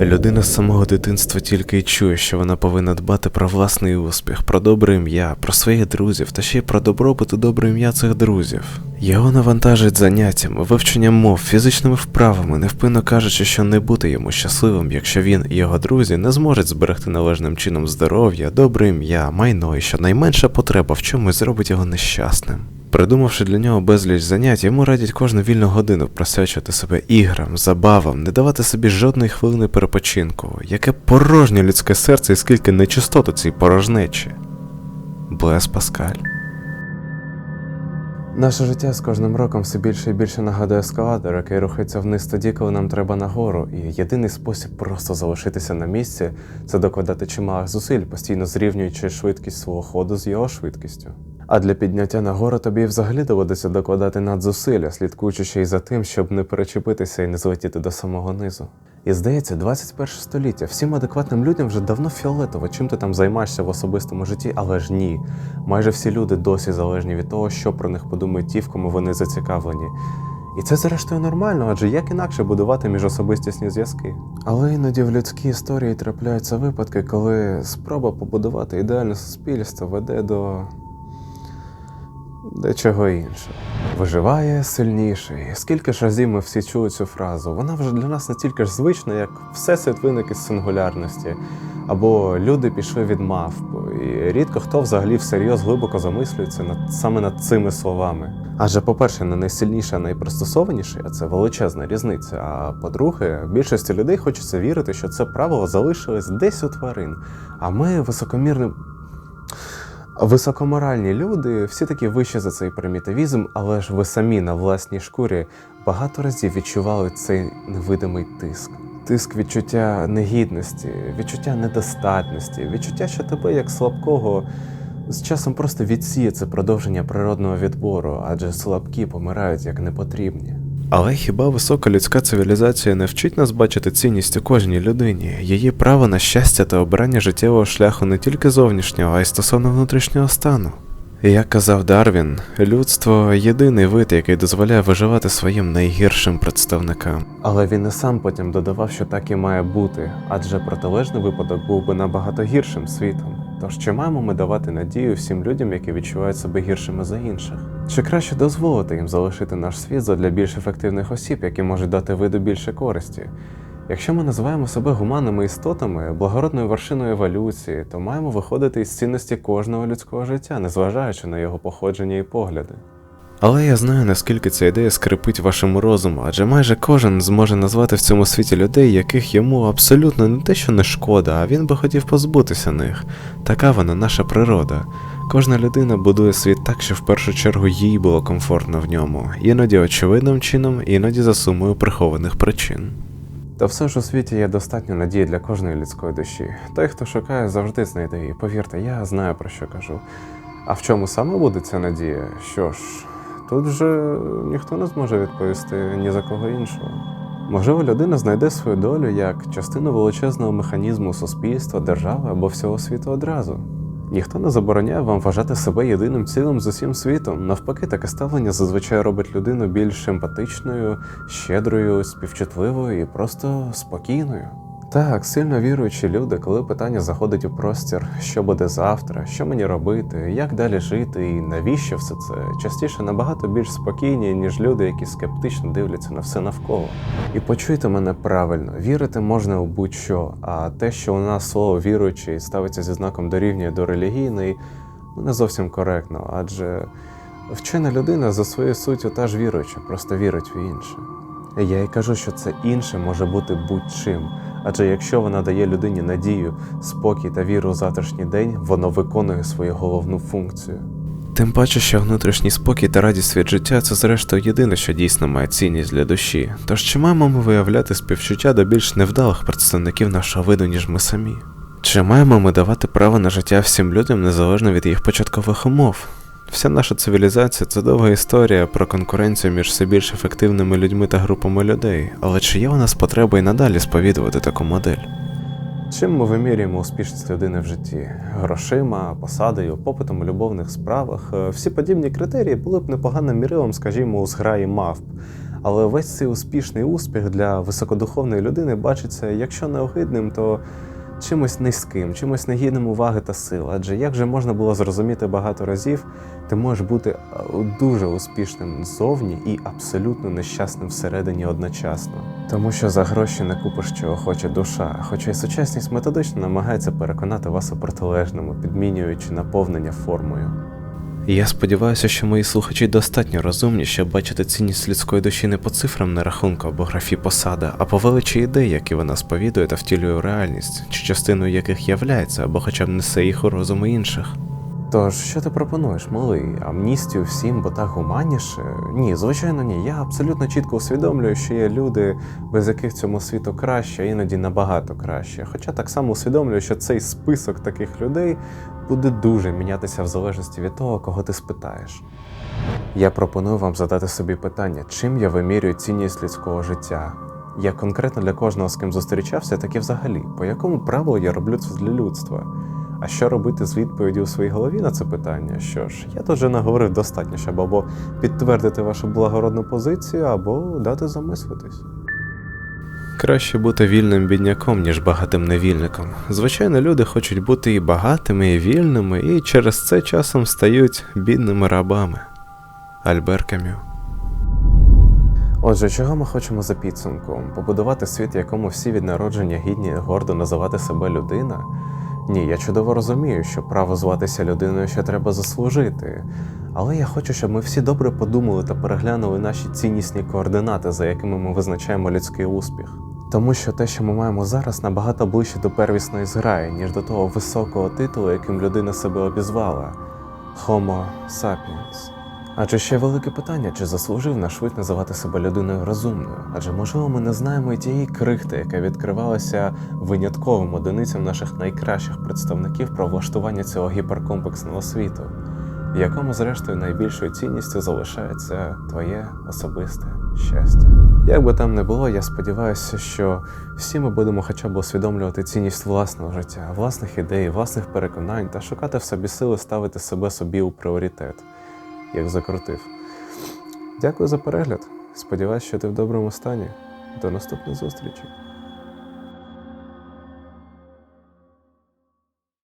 Людина з самого дитинства тільки й чує, що вона повинна дбати про власний успіх, про добре ім'я, про своїх друзів та ще й про добробут і добре ім'я цих друзів. Його навантажить заняттями, вивченням мов, фізичними вправами, невпинно кажучи, що не бути йому щасливим, якщо він і його друзі не зможуть зберегти належним чином здоров'я, добре ім'я, майно і що найменша потреба в чомусь зробить його нещасним. Придумавши для нього безліч занять, йому радять кожну вільну годину присвячувати себе іграм, забавам, не давати собі жодної хвилини перепочинку. Яке порожнє людське серце і скільки нечистот у цій порожнечі. Блес Паскаль. Наше життя з кожним роком все більше і більше нагадує ескалатор, який рухається вниз тоді, коли нам треба нагору. І єдиний спосіб просто залишитися на місці це докладати чималих зусиль, постійно зрівнюючи швидкість свого ходу з його швидкістю. А для підняття нагору тобі взагалі доводиться докладати надзусилля, слідкуючи ще й за тим, щоб не перечепитися і не злетіти до самого низу. І здається, 21 століття всім адекватним людям вже давно фіолетово, чим ти там займаєшся в особистому житті, але ж ні. Майже всі люди досі залежні від того, що про них подумають ті, в кому вони зацікавлені. І це зрештою нормально, адже як інакше будувати міжособистісні зв'язки. Але іноді в людській історії трапляються випадки, коли спроба побудувати ідеальне суспільство веде до дечого іншого. Виживає сильніший. Скільки ж разів ми всі чули цю фразу? Вона вже для нас настільки ж звична, як всесвіт виник із сингулярності, або люди пішли від мавп. І рідко хто взагалі всерйоз глибоко замислюється над саме над цими словами. Адже, по-перше, не найсильніше, а найпристосованіше, а це величезна різниця. А по-друге, більшості людей хочеться вірити, що це правило залишилось десь у тварин. А ми високомірним Високоморальні люди, всі такі вищі за цей примітивізм, але ж ви самі на власній шкурі багато разів відчували цей невидимий тиск. Тиск відчуття негідності, відчуття недостатності, відчуття, що тебе як слабкого з часом просто відсіє це продовження природного відбору, адже слабкі помирають як непотрібні. Але хіба висока людська цивілізація не вчить нас бачити цінність у кожній людині, її право на щастя та обрання життєвого шляху не тільки зовнішнього, а й стосовно внутрішнього стану? Як казав Дарвін, людство єдиний вид, який дозволяє виживати своїм найгіршим представникам. Але він і сам потім додавав, що так і має бути, адже протилежний випадок був би набагато гіршим світом. Тож чи маємо ми давати надію всім людям, які відчувають себе гіршими за інших? Чи краще дозволити їм залишити наш світ задля більш ефективних осіб, які можуть дати виду більше користі? Якщо ми називаємо себе гуманними істотами, благородною вершиною еволюції, то маємо виходити із цінності кожного людського життя, незважаючи на його походження і погляди. Але я знаю, наскільки ця ідея скрипить вашому розуму, адже майже кожен зможе назвати в цьому світі людей, яких йому абсолютно не те, що не шкода, а він би хотів позбутися них. Така вона наша природа. Кожна людина будує світ так, що в першу чергу їй було комфортно в ньому, іноді очевидним чином, іноді за сумою прихованих причин. Та все ж у світі є достатньо надії для кожної людської душі. Той, хто шукає, завжди знайде її. Повірте, я знаю про що кажу. А в чому саме буде ця надія? Що ж, тут вже ніхто не зможе відповісти ні за кого іншого. Можливо, людина знайде свою долю як частину величезного механізму суспільства, держави або всього світу одразу. Ніхто не забороняє вам вважати себе єдиним цілим з усім світом. Навпаки, таке ставлення зазвичай робить людину більш емпатичною, щедрою, співчутливою і просто спокійною. Так, сильно віруючі люди, коли питання заходить у простір, що буде завтра, що мені робити, як далі жити і навіщо все це, частіше набагато більш спокійні, ніж люди, які скептично дивляться на все навколо. І почуйте мене правильно, вірити можна у будь-що, а те, що у нас слово віруючий ставиться зі знаком дорівнює до релігійний, ну не зовсім коректно, адже вчена людина за своєю суттю теж віруюча, просто вірить в інше. Я й кажу, що це інше може бути будь-чим. Адже якщо вона дає людині надію, спокій та віру у завтрашній день, воно виконує свою головну функцію. Тим паче, що внутрішній спокій та радість від життя це зрештою єдине, що дійсно має цінність для душі. Тож чи маємо ми виявляти співчуття до більш невдалих представників нашого виду, ніж ми самі? Чи маємо ми давати право на життя всім людям незалежно від їх початкових умов? Вся наша цивілізація це довга історія про конкуренцію між все більш ефективними людьми та групами людей, але чи є у нас потреба і надалі сповідувати таку модель? Чим ми вимірюємо успішність людини в житті? Грошима, посадою, попитом у любовних справах. Е, Всі подібні критерії були б непоганим мірилом, скажімо, у зграї мавп. Але весь цей успішний успіх для високодуховної людини бачиться, якщо не огидним, то чимось низьким, чимось негідним уваги та сил. Адже як же можна було зрозуміти багато разів, ти можеш бути е, дуже успішним ззовні і абсолютно нещасним всередині одночасно. Тому що за гроші не купиш, чого хоче душа. Хоча й сучасність методично намагається переконати вас у протилежному, підмінюючи наповнення формою. Я сподіваюся, що мої слухачі достатньо розумні, щоб бачити цінність людської душі не по цифрам на рахунку або графі посада, а по величі ідей, які вона сповідує та втілює у реальність, чи частиною яких являється, або хоча б несе їх у розуми інших. Тож, що ти пропонуєш, малий? Амністію всім, бо так гуманніше? Ні, звичайно, ні. Я абсолютно чітко усвідомлюю, що є люди, без яких цьому світу краще, іноді набагато краще. Хоча так само усвідомлюю, що цей список таких людей буде дуже мінятися в залежності від того, кого ти спитаєш. Я пропоную вам задати собі питання, чим я вимірюю цінність людського життя. Як конкретно для кожного, з ким зустрічався, так і взагалі, по якому правилу я роблю це для людства. А що робити з відповіді у своїй голові на це питання? Що ж, я тут вже наговорив достатньо, щоб або підтвердити вашу благородну позицію, або дати замислитись. Краще бути вільним бідняком, ніж багатим невільником. Звичайно, люди хочуть бути і багатими, і вільними, і через це часом стають бідними рабами. Альбер Камю. Отже, чого ми хочемо за підсумком? Побудувати світ, якому всі від народження гідні гордо називати себе людина? Ні, я чудово розумію, що право зватися людиною ще треба заслужити. Але я хочу, щоб ми всі добре подумали та переглянули наші ціннісні координати, за якими ми визначаємо людський успіх. Тому що те, що ми маємо зараз, набагато ближче до первісної зграї, ніж до того високого титулу, яким людина себе обізвала Homo sapiens. Адже ще велике питання, чи заслужив наш вид називати себе людиною розумною? Адже можливо ми не знаємо і тієї крихти, яка відкривалася винятковим одиницям наших найкращих представників про влаштування цього гіперкомплексного світу, в якому, зрештою, найбільшою цінністю залишається твоє особисте щастя. Як би там не було, я сподіваюся, що всі ми будемо хоча б усвідомлювати цінність власного життя, власних ідей, власних переконань та шукати в собі сили ставити себе собі у пріоритет як закрутив. Дякую за перегляд. Сподіваюсь, що ти в доброму стані. До наступних зустрічей.